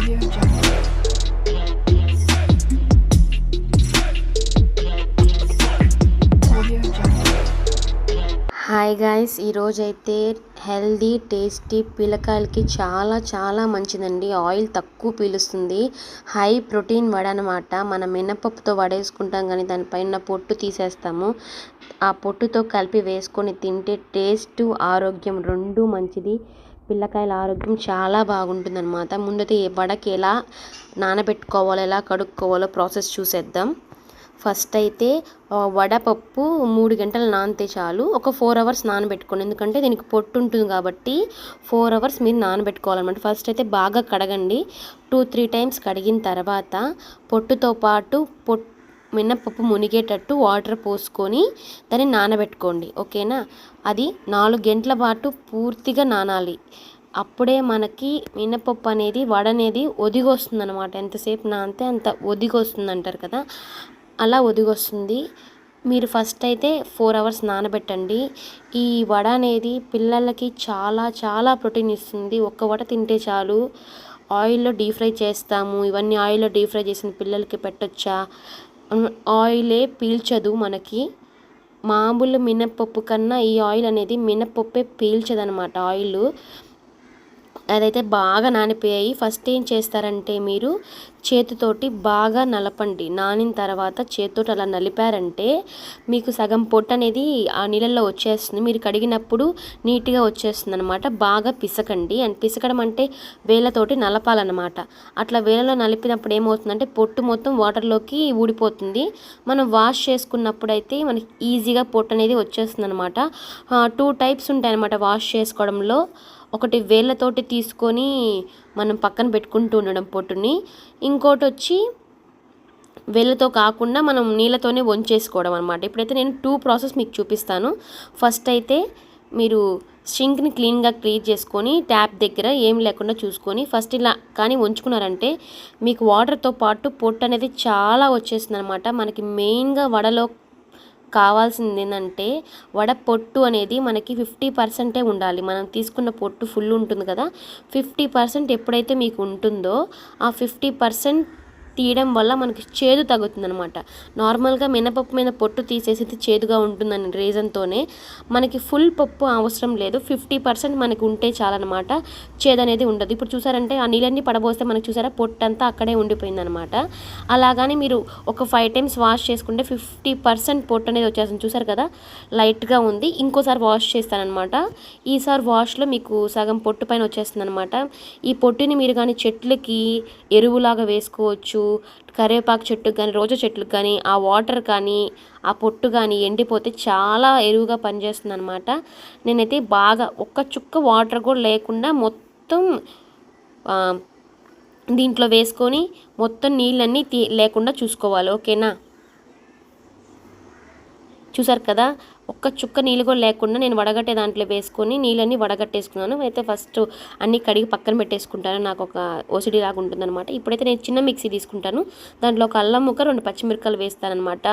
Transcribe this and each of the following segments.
Hi guys ఈరోజైతే healthy tasty పిల్లకాయలకి చాలా చాలా మంచిదండి. ఆయిల్ తక్కువ పీలుస్తుంది. హై ప్రోటీన్ వడ అనమాట మనం మినపప్పుతో వడేసుకుంటాం కానీ దానిపైన పొట్టు తీసేస్తాము. ఆ పొట్టుతో కలిపి వేసుకొని తింటే టేస్ట్ ఆరోగ్యం రెండూ మంచిది. పిల్లకాయల ఆరోగ్యం చాలా బాగుంటుందన్నమాట. ముందైతే ఏ వడకి ఎలా నానబెట్టుకోవాలో ఎలా కడుక్కోవాలో ప్రాసెస్ చూసేద్దాం. ఫస్ట్ అయితే వడపప్పు మూడు గంటలు నానితే చాలు. ఒక ఫోర్ అవర్స్ నానబెట్టుకోండి. ఎందుకంటే దీనికి పొట్టు ఉంటుంది కాబట్టి ఫోర్ అవర్స్ మీరు నానబెట్టుకోవాలన్నమాట. ఫస్ట్ అయితే బాగా కడగండి. టూ త్రీ టైమ్స్ కడిగిన తర్వాత పొట్టుతో పాటు పొట్ మినపప్పు మునిగేటట్టు వాటర్ పోసుకొని దాన్ని నానబెట్టుకోండి. ఓకేనా? అది నాలుగు గంటల పాటు పూర్తిగా నానాలి. అప్పుడే మనకి మినపప్పు అనేది వడ అనేది ఒదిగొస్తుంది అనమాట ఎంతసేపు నానితే అంత ఒదిగొస్తుంది అంటారు కదా? అలా ఒదిగొస్తుంది. మీరు ఫస్ట్ అయితే ఫోర్ అవర్స్ నానబెట్టండి. ఈ వడ అనేది పిల్లలకి చాలా చాలా ప్రోటీన్ ఇస్తుంది. ఒక్క వడ తింటే చాలు. ఆయిల్లో డీప్ ఫ్రై చేస్తాము. ఇవన్నీ ఆయిల్లో డీప్ ఫ్రై చేసిన పిల్లలకి పెట్టొచ్చా? ఆయిలే పీల్చదు మనకి. మామూలు మినప్పప్పు కన్నా ఈ ఆయిల్ అనేది మినప్పప్పే పీల్చదనమాట ఆయిల్ అదైతే బాగా నానిపోయాయి. ఫస్ట్ ఏం చేస్తారంటే మీరు చేతితోటి బాగా నలపండి. నానిన తర్వాత చేతితోటి అలా నలిపారంటే మీకు సగం పొట్టు అనేది ఆ నీళ్ళల్లో వచ్చేస్తుంది. మీరు కడిగినప్పుడు నీట్గా వచ్చేస్తుంది అనమాట బాగా పిసకండి. అండ్ పిసకడం అంటే వేళ్ళతోటి నలపాలన్నమాట. అట్లా వేళ్ళలో నలిపినప్పుడు ఏమవుతుందంటే పొట్టు మొత్తం వాటర్లోకి ఊడిపోతుంది. మనం వాష్ చేసుకున్నప్పుడు అయితే మనకి ఈజీగా పొట్టు అనేది వచ్చేస్తుంది అనమాట టూ టైప్స్ ఉంటాయి అనమాట వాష్ చేసుకోవడంలో. ఒకటి వేళ్ళతోటి తీసుకొని మనం పక్కన పెట్టుకుంటూ ఉండడం పొట్టుని. ఇంకోటి వచ్చి వేళ్ళతో కాకుండా మనం నీళ్ళతోనే వంచేసుకోవడం అనమాట ఇప్పుడైతే నేను టూ ప్రాసెస్ మీకు చూపిస్తాను. ఫస్ట్ అయితే మీరు సింక్ని క్లీన్గా క్లీన్ చేసుకొని ట్యాప్ దగ్గర ఏం లేకుండా చూసుకొని ఫస్ట్ ఇలా కానీ ఉంచుకున్నారంటే మీకు వాటర్తో పాటు పొట్టు అనేది చాలా వచ్చేస్తుంది అనమాట మనకి మెయిన్గా వడలో కావాల్సింది ఏంటంటే వడ పొట్టు అనేది మనకి ఫిఫ్టీ పర్సెంటే ఉండాలి. మనం తీసుకున్న పొట్టు ఫుల్ ఉంటుంది కదా. ఫిఫ్టీ పర్సెంట్ ఎప్పుడైతే మీకు ఉంటుందో ఆ ఫిఫ్టీ పర్సెంట్ తీయడం వల్ల మనకి చేదు తగ్గుతుందనమాట నార్మల్గా మినపప్పు మీద పొట్టు తీసేసి చేదుగా ఉంటుందని రీజన్తోనే మనకి ఫుల్ పప్పు అవసరం లేదు. ఫిఫ్టీ పర్సెంట్ మనకి ఉంటే చాలన్నమాట. చేదు అనేది ఉండదు. ఇప్పుడు చూసారంటే ఆ నీళ్ళన్నీ పడబోస్తే మనకి చూసారా పొట్టు అంతా అక్కడే ఉండిపోయిందనమాట అలాగని మీరు ఒక ఫైవ్ టైమ్స్ వాష్ చేసుకుంటే ఫిఫ్టీ పర్సెంట్ పొట్టు అనేది వచ్చేస్తుంది. చూసారు కదా? లైట్గా ఉంది. ఇంకోసారి వాష్ చేస్తానమాట ఈసారి వాష్లో మీకు సగం పొట్టు పైన వచ్చేస్తుంది అనమాట ఈ పొట్టుని మీరు కానీ చెట్లకి ఎరువులాగా వేసుకోవచ్చు కరివేపాకు చెట్టుకు కానీ రోజా చెట్లకు కానీ ఆ వాటర్ కానీ ఆ పొట్టు కానీ ఎండిపోతే చాలా ఎరువుగా పనిచేస్తుంది అనమాట నేనైతే బాగా ఒక్క చుక్క వాటర్ కూడా లేకుండా మొత్తం దీంట్లో వేసుకొని మొత్తం నీళ్ళన్నీ తీ లేకుండా చూసుకోవాలి. ఓకేనా? చూసారు కదా? ఒక్క చుక్క నీళ్ళు కూడా లేకుండా నేను వడగట్టే దాంట్లో వేసుకొని నీళ్ళన్నీ వడగట్టేసుకున్నాను. అయితే ఫస్ట్ అన్నీ కడిగి పక్కన పెట్టేసుకుంటాను. నాకు ఒక ఓసిడి లాగా ఉంటుందన్నమాట. ఇప్పుడైతే నేను చిన్న మిక్సీ తీసుకుంటాను. దాంట్లో ఒక అల్లం ముక్క రెండు పచ్చిమిరకాయలు వేస్తానమాట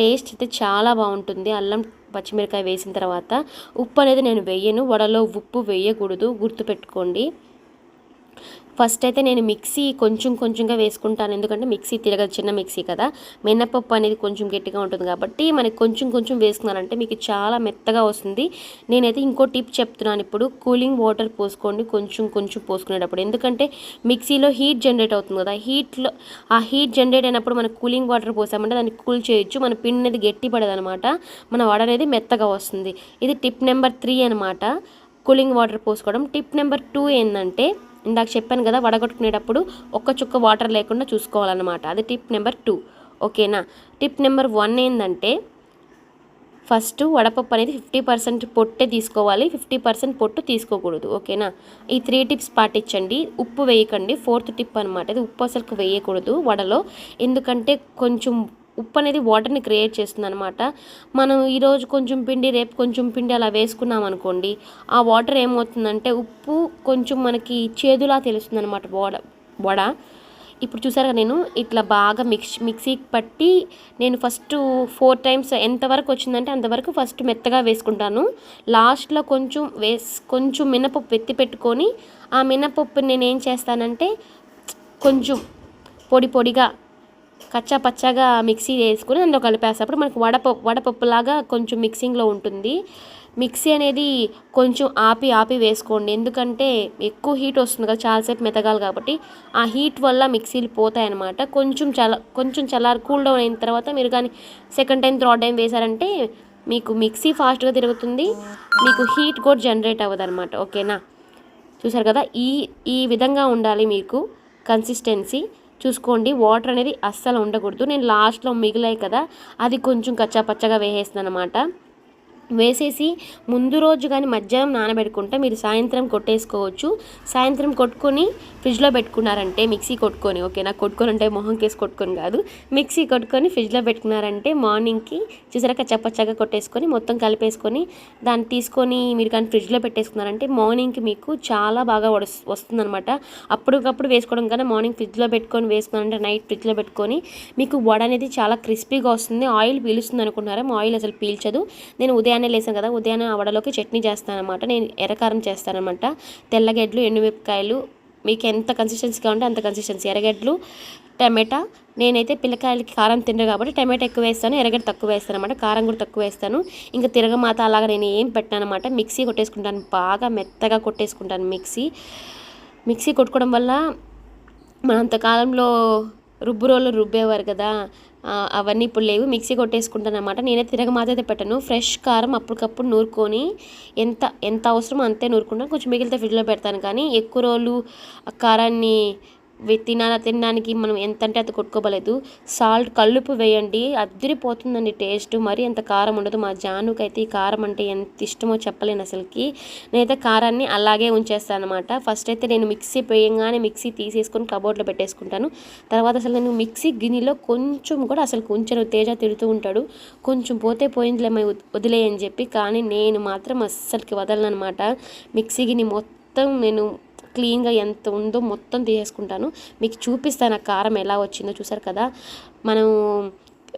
టేస్ట్ అయితే చాలా బాగుంటుంది. అల్లం పచ్చిమిరకాయ వేసిన తర్వాత ఉప్పు అనేది నేను వేయను. వడలో ఉప్పు వేయకూడదు. గుర్తుపెట్టుకోండి. ఫస్ట్ అయితే నేను మిక్సీ కొంచెం కొంచెంగా వేసుకుంటాను. ఎందుకంటే మిక్సీ తిరగదు చిన్న మిక్సీ కదా. మినపప్పు అనేది కొంచెం గట్టిగా ఉంటుంది కాబట్టి మనకి కొంచెం కొంచెం వేసుకున్నారంటే మీకు చాలా మెత్తగా వస్తుంది. నేనైతే ఇంకో టిప్ చెప్తున్నాను ఇప్పుడు. కూలింగ్ వాటర్ పోసుకోండి కొంచెం కొంచెం పోసుకునేటప్పుడు. ఎందుకంటే మిక్సీలో హీట్ జనరేట్ అవుతుంది కదా. హీట్లో ఆ హీట్ జనరేట్ అయినప్పుడు మనం కూలింగ్ వాటర్ పోసామంటే దాన్ని కూల్ చేయొచ్చు. మన పిండి అనేది గట్టి పడదనమాట. మన వడ అనేది మెత్తగా వస్తుంది. ఇది టిప్ నెంబర్ త్రీ అనమాట కూలింగ్ వాటర్ పోసుకోవడం. టిప్ నెంబర్ టూ ఏంటంటే ఇందాక చెప్పాను కదా వడగొట్టుకునేటప్పుడు ఒక్క చుక్క వాటర్ లేకుండా చూసుకోవాలన్నమాట. అది టిప్ నెంబర్ టూ. ఓకేనా? టిప్ నెంబర్ వన్ ఏంటంటే ఫస్ట్ వడపప్పు అనేది ఫిఫ్టీ పర్సెంట్ పొట్టే తీసుకోవాలి ఫిఫ్టీ పర్సెంట్ పొట్టు తీసుకోకూడదు. ఓకేనా? ఈ త్రీ టిప్స్ పాటించండి. ఉప్పు వేయకండి. ఫోర్త్ టిప్ అనమాట ఇది ఉప్పు అసలు వేయకూడదు వడలో. ఎందుకంటే కొంచెం ఉప్పు అనేది వాటర్ని క్రియేట్ చేస్తుంది అనమాట మనం ఈరోజు కొంచెం పిండి రేపు కొంచెం పిండి అలా వేసుకున్నాం అనుకోండి ఆ వాటర్ ఏమవుతుందంటే ఉప్పు కొంచెం మనకి చేదులా తెలుస్తుంది అనమాట వడ వడ. ఇప్పుడు చూసారా నేను ఇట్లా బాగా మిక్స్ మిక్సీకి పట్టి నేను ఫస్ట్ ఫోర్ టైమ్స్ ఎంతవరకు వచ్చిందంటే అంతవరకు ఫస్ట్ మెత్తగా వేసుకుంటాను. లాస్ట్లో కొంచెం వేస్ కొంచెం మినపప్పు ఎత్తి పెట్టుకొని ఆ మినపప్పు నేను ఏం చేస్తానంటే కొంచెం పొడి పొడిగా కచ్చా పచ్చగా మిక్సీ వేసుకుని అందులో కలిపేసేటప్పుడు మనకు వడపప్పు వడపప్పులాగా కొంచెం మిక్సింగ్లో ఉంటుంది. మిక్సీ అనేది కొంచెం ఆపి ఆపి వేసుకోండి. ఎందుకంటే ఎక్కువ హీట్ వస్తుంది కదా చాలాసేపు మెతగాలి కాబట్టి ఆ హీట్ వల్ల మిక్సీలు పోతాయన్నమాట. కొంచెం చల కొంచెం చల్లారు కూల్ డౌన్ అయిన తర్వాత మీరు కానీ సెకండ్ టైం థర్డ్ టైం వేశారంటే మీకు మిక్సీ ఫాస్ట్గా తిరుగుతుంది. మీకు హీట్ కూడా జనరేట్ అవ్వదు అనమాట ఓకేనా? చూసారు కదా? ఈ ఈ విధంగా ఉండాలి మీకు కన్సిస్టెన్సీ. చూసుకోండి. వాటర్ అనేది అస్సలు ఉండకూడదు. నేను లాస్ట్లో మిగిలాయి కదా అది కొంచెం కచ్చా పచ్చగా వేసేస్తాను అనమాట వేసేసి ముందు రోజు కానీ మధ్యాహ్నం నానబెట్టుకుంటే మీరు సాయంత్రం కొట్టేసుకోవచ్చు. సాయంత్రం కొట్టుకొని ఫ్రిడ్జ్లో పెట్టుకున్నారంటే మిక్సీ కొట్టుకొని ఓకేనా? కొట్టుకొని అంటే మొహం కేసి కొట్టుకొని కాదు. మిక్సీ కొట్టుకొని ఫ్రిడ్జ్లో పెట్టుకున్నారంటే మార్నింగ్కి చూసారా చప్పచ్చగా కొట్టేసుకొని మొత్తం కలిపేసుకొని దాన్ని తీసుకొని మీరు కానీ ఫ్రిడ్జ్లో పెట్టేసుకున్నారంటే మార్నింగ్కి మీకు చాలా బాగా వడస్ వస్తుందన్నమాట. అప్పటికప్పుడు వేసుకోవడం కన్నా మార్నింగ్ ఫ్రిడ్జ్లో పెట్టుకొని వేసుకున్నారంటే నైట్ ఫ్రిడ్జ్లో పెట్టుకొని మీకు వడ అనేది చాలా క్రిస్పీగా వస్తుంది. ఆయిల్ పీలుస్తుంది అనుకున్నారా ఆయిల్ అసలు పీల్చదు. నేను ఉదయం ఉదయాన్నే లేసాం కదా ఉదయాన్నే ఆ చట్నీ చేస్తానమాట నేను ఎర్రకారం చేస్తానమాట తెల్లగడ్డలు ఎండుమిరపకాయలు మీకు ఎంత కన్సిస్టెన్సీ ఉంటే అంత కన్సిస్టెన్సీ ఎర్రగడ్డలు టమాటా నేనైతే పిల్లకాయలకి కారం తినరు కాబట్టి టమాటా ఎక్కువ వేస్తాను ఎర్రగడ్డ తక్కువ వేస్తాను అనమాట కారం కూడా తక్కువ వేస్తాను. ఇంకా తిరగమాత అలాగా నేను ఏం పెట్టాను అనమాట మిక్సీ కొట్టేసుకుంటాను బాగా మెత్తగా కొట్టేసుకుంటాను మిక్సీ. మిక్సీ కొట్టుకోవడం వల్ల మన అంతకాలంలో రుబ్బు రోళ్ళు రుబ్బేవారు కదా అవన్నీ ఇప్పుడు లేవు మిక్సీ కొట్టేసుకుంటాను అనమాట నేనే తిరగమాత అయితే ఫ్రెష్ కారం అప్పటికప్పుడు నూరుకొని ఎంత ఎంత అవసరమో అంతే నూరుకుంటాను. కొంచెం మిగిలితే ఫ్రిడ్జ్లో పెడతాను. కానీ ఎక్కువ రోజులు ఆ కారాన్ని తినాల తినడానికి మనం ఎంత అంటే అంత కొట్టుకోవలేదు సాల్ట్ కల్లుపు వేయండి. అద్దరిపోతుందండి టేస్ట్. మరీ అంత కారం ఉండదు. మా జానుకి అయితే ఈ కారం అంటే ఎంత ఇష్టమో చెప్పలేను అసలుకి. నేనైతే కారాన్ని అలాగే ఉంచేస్తాను అనమాట ఫస్ట్ అయితే నేను మిక్సీ వేయంగానే మిక్సీ తీసేసుకొని కబోర్డ్లో పెట్టేసుకుంటాను. తర్వాత అసలు నేను మిక్సీ గిన్నెలో కొంచెం కూడా అసలు కొంచెం తేజ తిడుతూ ఉంటాడు. కొంచెం పోతే పోయిందిలేమో వదిలేయని చెప్పి. కానీ నేను మాత్రం అస్సలకి వదలను అనమాట మిక్సీ గిన్నె మొత్తం నేను క్లీన్గా ఎంత ఉందో మొత్తం తీసేసుకుంటాను. మీకు చూపిస్తాను ఆ కారం ఎలా వచ్చిందో చూసారు కదా? మనం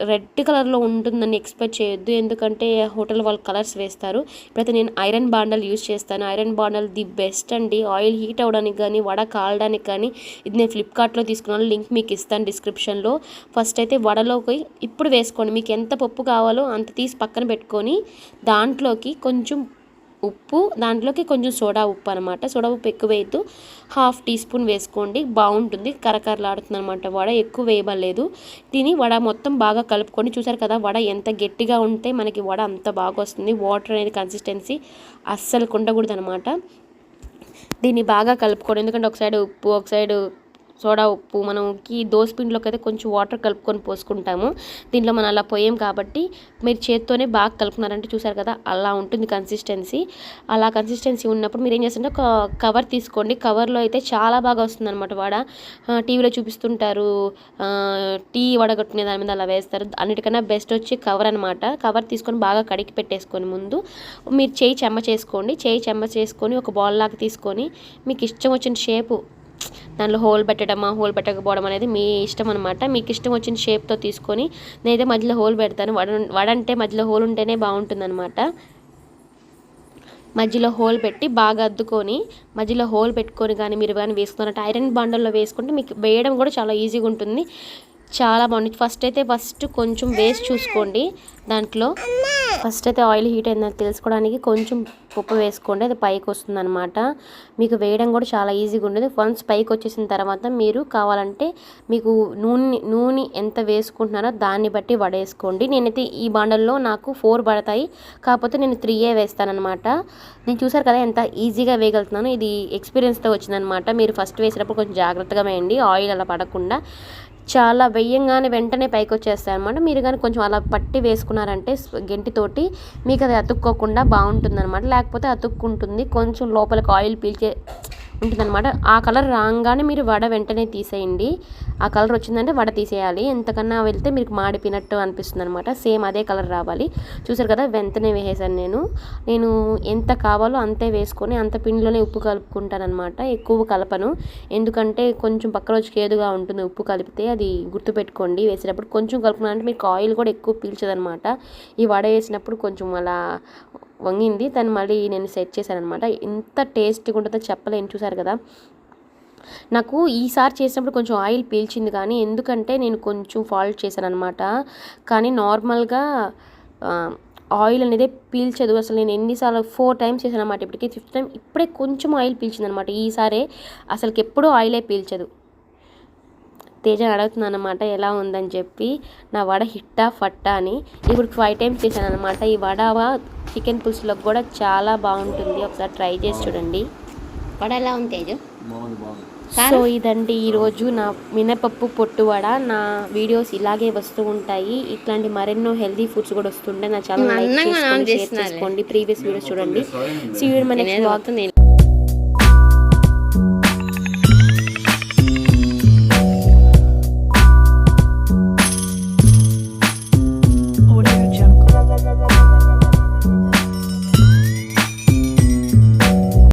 రెడ్ కలర్లో ఉంటుందని ఎక్స్పెక్ట్ చేయొద్దు. ఎందుకంటే హోటల్ వాళ్ళు కలర్స్ వేస్తారు. ఇప్పుడైతే నేను ఐరన్ బాండల్ యూస్ చేస్తాను. ఐరన్ బాండల్ ది బెస్ట్ అండి. ఆయిల్ హీట్ అవ్వడానికి కానీ వడ కాలడానికి కానీ ఇది నేను ఫ్లిప్కార్ట్లో తీసుకున్నాను. లింక్ మీకు ఇస్తాను డిస్క్రిప్షన్లో. ఫస్ట్ అయితే వడలోకి ఇప్పుడు వేసుకోండి. మీకు ఎంత పప్పు కావాలో అంత తీసి పక్కన పెట్టుకొని దాంట్లోకి కొంచెం ఉప్పు దాంట్లోకి కొంచెం సోడా ఉప్పు అనమాట సోడా ఉప్పు ఎక్కువ వేయద్దు. హాఫ్ టీ స్పూన్ వేసుకోండి. బాగుంటుంది. కరకరలాడుతుంది అనమాట వడ ఎక్కువ వేయబడలేదు. దీని వడ మొత్తం బాగా కలుపుకొని చూసారు కదా వడ ఎంత గట్టిగా ఉంటే మనకి వడ అంత బాగా వస్తుంది. వాటర్ అనేది కన్సిస్టెన్సీ అస్సలు ఉండకూడదు అనమాట దీన్ని బాగా కలుపుకోండి. ఎందుకంటే ఒక సైడ్ ఉప్పు ఒక సైడ్ సోడా ఉప్పు మనకి దోసపిండిలోకి అయితే కొంచెం వాటర్ కలుపుకొని పోసుకుంటాము. దీంట్లో మనం అలా పోయాం కాబట్టి మీరు చేత్తోనే బాగా కలుపుకున్నారంటే చూసారు కదా అలా ఉంటుంది కన్సిస్టెన్సీ అలా కన్సిస్టెన్సీ ఉన్నప్పుడు మీరు ఏం చేస్తుంటే ఒక కవర్ తీసుకోండి. కవర్లో అయితే చాలా బాగా వస్తుంది అనమాట వడ టీవీలో చూపిస్తుంటారు. టీ వడగట్టుకునే దాని మీద అలా వేస్తారు. అన్నిటికన్నా బెస్ట్ వచ్చి కవర్ అనమాట కవర్ తీసుకొని బాగా కడిగి పెట్టేసుకొని ముందు మీరు చేయి చెమ్మ చేసుకోండి. చేయి చెమ్మ చేసుకొని ఒక బాల్ లాగా తీసుకొని మీకు ఇష్టం వచ్చిన షేపు దాంట్లో హోల్ పెట్టడమా హోల్ పెట్టకపోవడం అనేది మీ ఇష్టం అనమాట మీకు ఇష్టం వచ్చిన షేప్తో తీసుకొని నేనైతే మధ్యలో హోల్ పెడతాను. వడ వడ అంటే మధ్యలో హోల్ ఉంటేనే బాగుంటుందన్నమాట. మధ్యలో హోల్ పెట్టి బాగా అద్దుకొని మధ్యలో హోల్ పెట్టుకొని కానీ మీరు కానీ వేసుకున్నట్టు ఐరన్ బండల్లో వేసుకుంటే మీకు వేయడం కూడా చాలా ఈజీగా ఉంటుంది. చాలా బాగుంది. ఫస్ట్ అయితే ఫస్ట్ కొంచెం వేస్ట్ చూసుకోండి దాంట్లో. ఫస్ట్ అయితే ఆయిల్ హీట్ అయిందని తెలుసుకోవడానికి కొంచెం ఉప్పు వేసుకోండి అది పైకి వస్తుందనమాట మీకు వేయడం కూడా చాలా ఈజీగా ఉండదు. వన్స్ పైకి వచ్చేసిన తర్వాత మీరు కావాలంటే మీకు నూనె నూనె ఎంత వేసుకుంటున్నారో దాన్ని బట్టి వడేసుకోండి. నేనైతే ఈ బాండల్లో నాకు ఫోర్ పడతాయి. కాకపోతే నేను త్రీయే వేస్తానమాట నేను చూసారు కదా ఎంత ఈజీగా వేయగలుగుతున్నాను. ఇది ఎక్స్పీరియన్స్తో వచ్చిందనమాట మీరు ఫస్ట్ వేసినప్పుడు కొంచెం జాగ్రత్తగా వేయండి. ఆయిల్ అలా పడకుండా. చాలా వెయ్యంగానే వెంటనే పైకి వచ్చేస్తాయి అనమాట మీరు కానీ కొంచెం అలా పట్టి వేసుకున్నారంటే గెంటితోటి మీకు అది అతుక్కోకుండా బాగుంటుంది అనమాట లేకపోతే అతుక్కుంటుంది. కొంచెం లోపలికి ఆయిల్ పీల్చే ఉంటుందన్నమాట. ఆ కలర్ రాగానే మీరు వడ వెంటనే తీసేయండి. ఆ కలర్ వచ్చిందంటే వడ తీసేయాలి. ఎంతకన్నా వెళ్తే మీకు మాడిపోయినట్టు అనిపిస్తుంది అనమాట సేమ్ అదే కలర్ రావాలి. చూసారు కదా వెంటనే వేసేసాను నేను. నేను ఎంత కావాలో అంతే వేసుకొని అంత పిండిలోనే ఉప్పు కలుపుకుంటాను అనమాట ఎక్కువ కలపను. ఎందుకంటే కొంచెం పక్క రోజుకి ఏదుగా ఉంటుంది ఉప్పు కలిపితే అది గుర్తుపెట్టుకోండి. వేసేటప్పుడు కొంచెం కలుపుకున్నారంటే మీకు ఆయిల్ కూడా ఎక్కువ పీల్చదనమాట ఈ వడ వేసినప్పుడు కొంచెం అలా వంగింది. దాన్ని మళ్ళీ నేను సెట్ చేశాను అనమాట ఎంత టేస్ట్గా ఉంటుందో చెప్పలేను. చూసారు కదా? నాకు ఈసారి చేసినప్పుడు కొంచెం ఆయిల్ పీల్చింది కానీ ఎందుకంటే నేను కొంచెం ఫాల్ట్ చేశాను అనమాట కానీ నార్మల్గా ఆయిల్ అనేది పీల్చదు. అసలు నేను ఎన్నిసార్లు ఫోర్ టైమ్స్ చేశాను అనమాట ఇప్పటికి. ఫిఫ్త్ టైం ఇప్పుడే కొంచెం ఆయిల్ పీల్చింది అనమాట ఈసారే అసలుకి ఎప్పుడూ ఆయిలే పీల్చదు. తేజ అడుగుతున్నాను అనమాట ఎలా ఉందని చెప్పి. నా వడ హిట్టా ఫట్టా అని. ఇప్పుడు ఫైవ్ టైమ్స్ చేశాను అనమాట ఈ వడ చికెన్ పులుసులోకి కూడా చాలా బాగుంటుంది. ఒకసారి ట్రై చేసి చూడండి. వడ ఎలా ఉంది తేజు? బాగుంది బాగుంది. సో ఇదండి ఈరోజు నా మినపప్పు పొట్టు వడ. నా వీడియోస్ ఇలాగే వస్తూ ఉంటాయి. ఇట్లాంటి మరెన్నో హెల్దీ ఫుడ్స్ కూడా వస్తుంటాయి నా లైక్ అందంగా చేసుకోండి. ప్రీవియస్ వీడియోస్ చూడండి. సీ మన నెక్స్ట్